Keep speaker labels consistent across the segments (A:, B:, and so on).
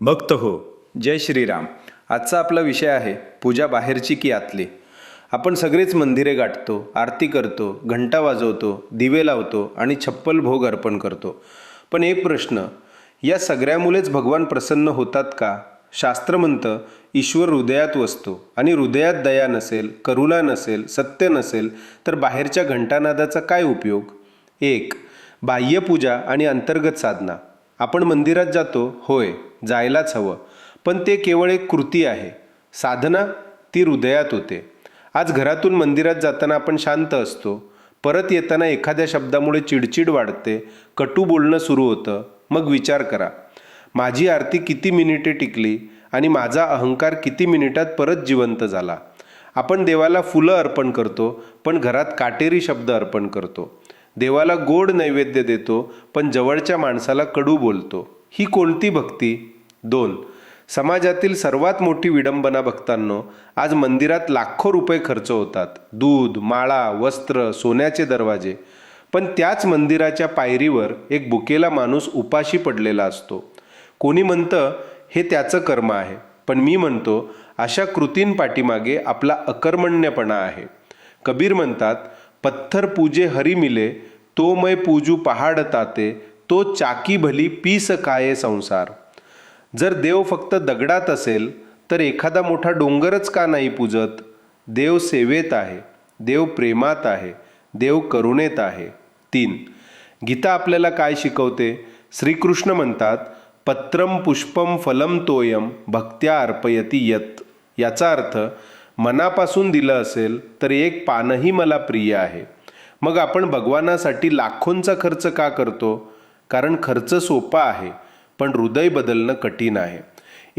A: भक्त हो जय श्रीराम. आजचा आपला विषय आहे पूजा बाहेरची की आतली. आपण सगळेच मंदिरे गाठतो आरती करतो घंटा वाजवतो दिवे लावतो आणि छप्पल भोग अर्पण करतो. पण एक प्रश्न या सगळ्यामुळेच भगवान प्रसन्न होतात का? शास्त्र म्हणतं ईश्वर हृदयात वसतो आणि हृदयात दया नसेल करुणा नसेल सत्य नसेल तर बाहेरच्या घंटानादाचा काय उपयोग? एक बाह्यपूजा आणि अंतर्गत साधना. आपण मंदिरात जातो होय जायलाच हवं. पण ते केवळ एक कृती आहे. साधना ती हृदयात होते. आज घरातून मंदिरात जाताना आपण शांत असतो. परत येताना एखाद्या शब्दामुळे चिडचिड वाढते. कटू बोलणं सुरू होतं. मग विचार करा. माझी आरती किती मिनिटे टिकली आणि माझा अहंकार किती मिनिटात परत जिवंत झाला. आपण देवाला फुलं अर्पण करतो पण घरात काटेरी शब्द अर्पण करतो. देवाला गोड नैवेद्य देतो पण जवळच्या माणसाला कडू बोलतो. ही कोणती भक्ती? दोन. समाजातील सर्वात मोठी विडंबना भक्तांनो आज मंदिरात लाखो रुपये खर्च होतात. दूध माळा वस्त्र सोन्याचे दरवाजे. पण त्याच मंदिराच्या पायरीवर एक बुकेला माणूस उपाशी पडलेला असतो. कोणी म्हणतं हे त्याचं कर्म आहे. पण मी म्हणतो अशा कृतींपाठीमागे आपला अकर्मण्यपणा आहे. कबीर म्हणतात पत्थर पूजे हरी मिले तो मै पूजू पहाड ताते तो चाकी भली पीस काये संसार. जर देव फक्त दगडात असेल तर एखादा मोठा डोंगरच का नाही पूजत? देव सेवेत आहे देव प्रेमात आहे देव करुणेत आहे. तीन गीता आपल्याला काय शिकवते? श्रीकृष्ण म्हणतात पत्रम पुष्पम फलम तोयम भक्त्या अर्पयती यत. याचा अर्थ मनापासून दिलं असेल तर एक पानही मला प्रिय आहे. मग आपण भगवानासाठी लाखोंचा खर्च का करतो? कारण खर्च सोपा आहे पण हृदय बदलणं कठीण आहे.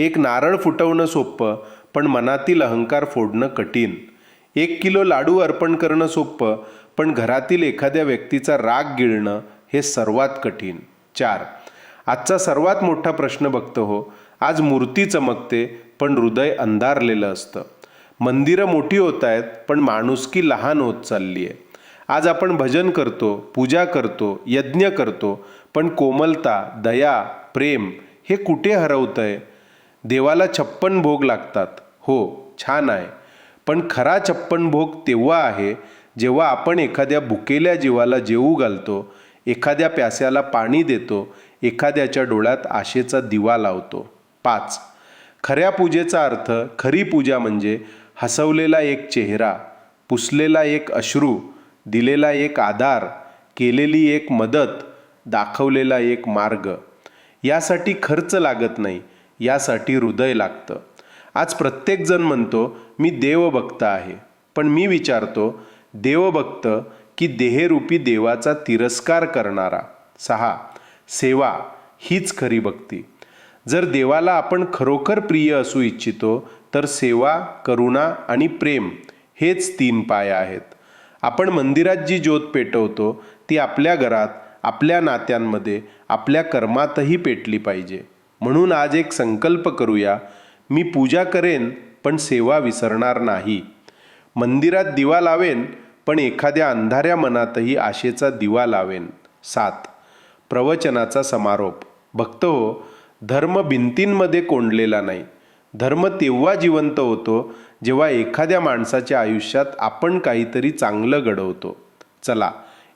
A: एक नारळ फुटवणं सोपं पण मनातील अहंकार फोडणं कठीण. एक किलो लाडू अर्पण करणं सोपं पण घरातील एखाद्या व्यक्तीचा राग गिळणं हे सर्वात कठीण. चार. आजचा सर्वात मोठा प्रश्न बघतो हो. आज मूर्ती चमकते पण हृदय अंधारलेलं असतं. मंदिरं मोठी होत आहेत पण माणुसकी लहान होत चालली आहे. आज आपण भजन करतो पूजा करतो यज्ञ करतो पण कोमलता दया प्रेम हे कुठे हरवतं आहे? देवाला छप्पन भोग लागतात. हो छान आहे. पण खरा छप्पन भोग तेव्हा आहे जेव्हा आपण एखाद्या भुकेल्या जीवाला जेवू घालतो एखाद्या प्यास्याला पाणी देतो एखाद्याच्या डोळ्यात आशेचा दिवा लावतो. पाच. खऱ्या पूजेचा अर्थ खरी पूजा म्हणजे हसवलेला एक चेहरा पुसलेला एक अश्रू दिलेला एक आधार केलेली एक मदत दाखवलेला एक मार्ग. यासाठी खर्च लागत नाही यासाठी हृदय लागतं. आज प्रत्येकजण म्हणतो मी देवभक्त आहे. पण मी विचारतो देवभक्त की देहरूपी देवाचा तिरस्कार करणारा? सहा सेवा हीच खरी भक्ती. जर देवाला आपण खरोखर प्रिय असू इच्छितो तर सेवा करुणा आणि प्रेम हेच तीन पाय आहेत. आपण मंदिरात जी ज्योत पेटवतो ती आपल्या घरात आपल्या नात्यांमध्ये आपल्या कर्मातही पेटली पाहिजे. म्हणून आज एक संकल्प करूया मी पूजा करेन पण सेवा विसरणार नाही. मंदिरात दिवा लावेन पण एखाद्या अंधाऱ्या मनातही आशेचा दिवा लावेन. सात. प्रवचनाचा समारोप. भक्त हो धर्म भिंतींमध्ये कोंडलेला नाही. धर्म तेव्हा जिवंत होतो जेव्हा एखाद्या माणसाच्या आयुष्यात आपण काहीतरी चांगलं घडवतो. चला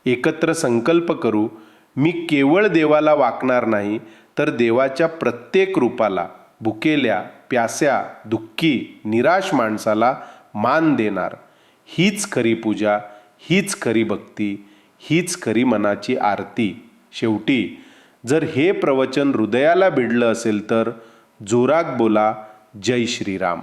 A: एकत्र संकल्प करू. मी केवळ देवाला वाकणार नाही तर देवाच्या प्रत्येक रूपाला भुकेल्या प्यास्या दुःखी निराश माणसाला मान देणार. हीच खरी पूजा हीच खरी भक्ती हीच खरी मनाची आरती. शेवटी जर हे प्रवचन हृदयाला भिडलं असेल तर जोरात बोला जय श्रीराम.